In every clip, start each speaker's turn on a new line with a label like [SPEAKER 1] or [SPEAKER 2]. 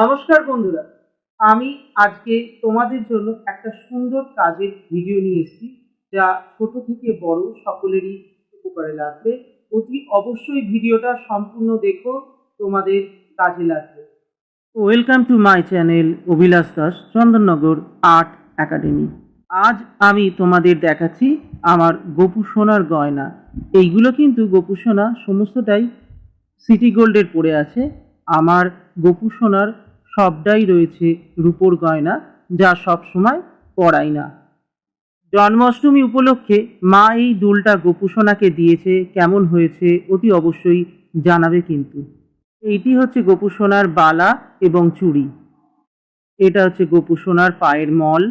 [SPEAKER 1] নমস্কার বন্ধুরা, আমি আজকে তোমাদের জন্য একটা সুন্দর কাজের ভিডিও নিয়ে এসেছি, যা ছোট থেকে বড় সকলেরই উপকারে লাগবে। অতি অবশ্যই ভিডিওটা সম্পূর্ণ দেখো, তোমাদের কাজে লাগবে। Welcome to my channel Abhilash Das, Chandannagar art academy আজ আমি তোমাদের দেখাচ্ছি আমার গোপু সোনার গয়না। এইগুলো কিন্তু গোপু সোনা সমস্তটাই সিটি গোল্ডের পড়ে আছে। আমার গোপু সবটাই রয়েছে রূপোর গয়না, যা সব সময় পরাই না। জন্মাষ্টমী উপলক্ষে মা এই দুলটা গোপু সোনাকে দিয়েছে, কেমন হয়েছে অতি অবশ্যই জানাবে কিন্তু। এইটি হচ্ছে গোপু সোনার বালা এবং চুড়ি। এটা হচ্ছে গোপু সোনার পায়ের মল।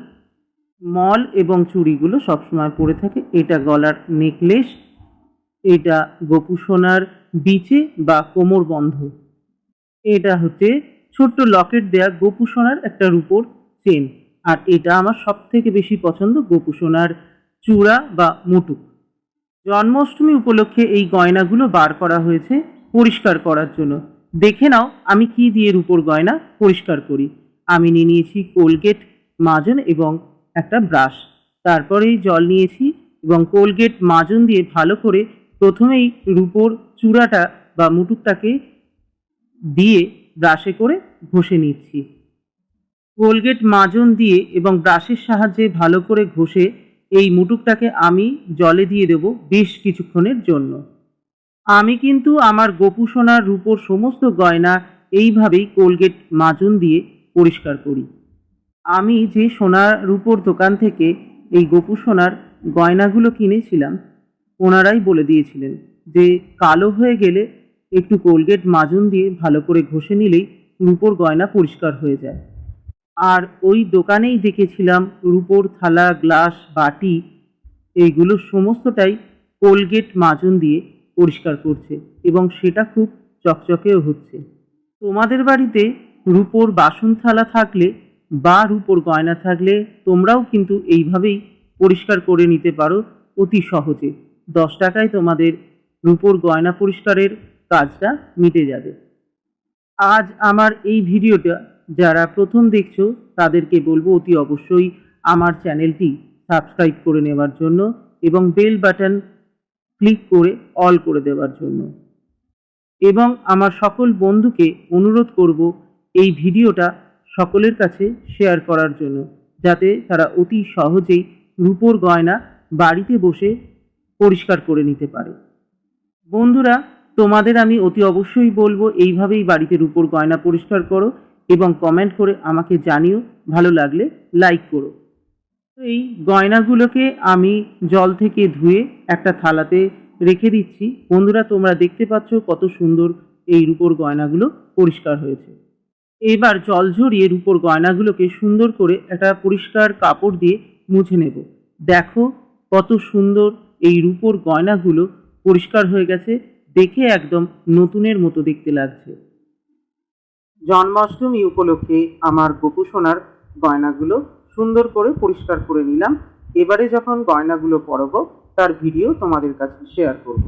[SPEAKER 1] মল এবং চুড়িগুলো সবসময় পরে থাকে। এটা গলার নেকলেস, এটা গোপু সোনার বিচে বা কোমর বন্ধ। এটা হচ্ছে ছোট্ট লকেট দেয়া গোপু সোনার একটা রূপোর চেন আর এটা আমার সব থেকে বেশি পছন্দ গোপু সোনার চূড়া বা মুটুক। জন্মাষ্টমী উপলক্ষে এই গয়নাগুলো বার করা হয়েছে পরিষ্কার করার জন্য। দেখে নাও আমি কি দিয়ে রূপোর গয়না পরিষ্কার করি। আমি নিয়ে নিয়েছি কোলগেট, মাজন এবং একটা ব্রাশ। তারপরেই জল নিয়েছি এবং কোলগেট, মাজন দিয়ে ভালো করে প্রথমেই রূপোর চূড়াটা বা মুটুকটাকে দিয়ে ব্রাশে করে ঘষে নিচ্ছি। কোলগেট মাজন দিয়ে এবং ব্রাশের সাহায্যে ভালো করে ঘষে এই মুটুকটাকে আমি জলে দিয়ে দেব বেশ কিছুক্ষণের জন্য। আমি কিন্তু আমার গোপু সোনার রূপোর সমস্ত গয়না এইভাবেই কোলগেট মাজন দিয়ে পরিষ্কার করি। আমি যে সোনার রূপোর দোকান থেকে এই গোপু সোনার গয়নাগুলো কিনেছিলাম, ওনারাই বলে দিয়েছিলেন যে কালো হয়ে গেলে একটু কোলগেট মাজুন দিয়ে ভালো করে ঘষে নিলেই রূপোর গয়না পরিষ্কার হয়ে যায়। আর ওই দোকানেই দেখেছিলাম রূপোর থালা, গ্লাস, বাটি, এইগুলো সমস্তটাই কোলগেট মাজুন দিয়ে পরিষ্কার করছে এবং সেটা খুব চকচকেও হচ্ছে। তোমাদের বাড়িতে রূপোর বাসন থালা থাকলে বা রূপোর গয়না থাকলে তোমরাও কিন্তু এইভাবেই পরিষ্কার করে নিতে পারো অতি সহজে। দশ টাকায় তোমাদের রূপোর গয়না পরিষ্কারের কাজটা মিটে যাবে। আজ আমার এই ভিডিওটা যারা প্রথম দেখছ, তাদেরকে বলব অতি অবশ্যই আমার চ্যানেলটি সাবস্ক্রাইব করে নেওয়ার জন্য এবং বেল বাটন ক্লিক করে অল করে দেওয়ার জন্য। এবং আমার সকল বন্ধুকে অনুরোধ করব এই ভিডিওটা সকলের কাছে শেয়ার করার জন্য, যাতে তারা অতি সহজেই রূপোর গয়না বাড়িতে বসে পরিষ্কার করে নিতে পারে। বন্ধুরা তোমাদের আমি অতি অবশ্যই বলব, এইভাবেই বাড়িতে রূপোর গয়না পরিষ্কার করো এবং কমেন্ট করে আমাকে জানিও, ভালো লাগলে লাইক করো। এই গয়নাগুলোকে আমি জল থেকে ধুয়ে একটা থালাতে রেখে দিচ্ছি। বন্ধুরা, তোমরা দেখতে পাচ্ছ কত সুন্দর এই রূপোর গয়নাগুলো পরিষ্কার হয়েছে। এবার জল ঝরিয়ে রূপোর গয়নাগুলোকে সুন্দর করে একটা পরিষ্কার কাপড় দিয়ে মুছে নেব। দেখো কত সুন্দর এই রূপোর গয়নাগুলো পরিষ্কার হয়ে গেছে। দেখে একদম নতুনের মতো দেখতে লাগছে। জন্মাষ্টমী উপলক্ষে আমার গোপু সোনার গয়নাগুলো সুন্দর করে পরিষ্কার করে নিলাম। এবারে যখন গয়নাগুলো পরব, তার ভিডিও তোমাদের কাছে শেয়ার করব।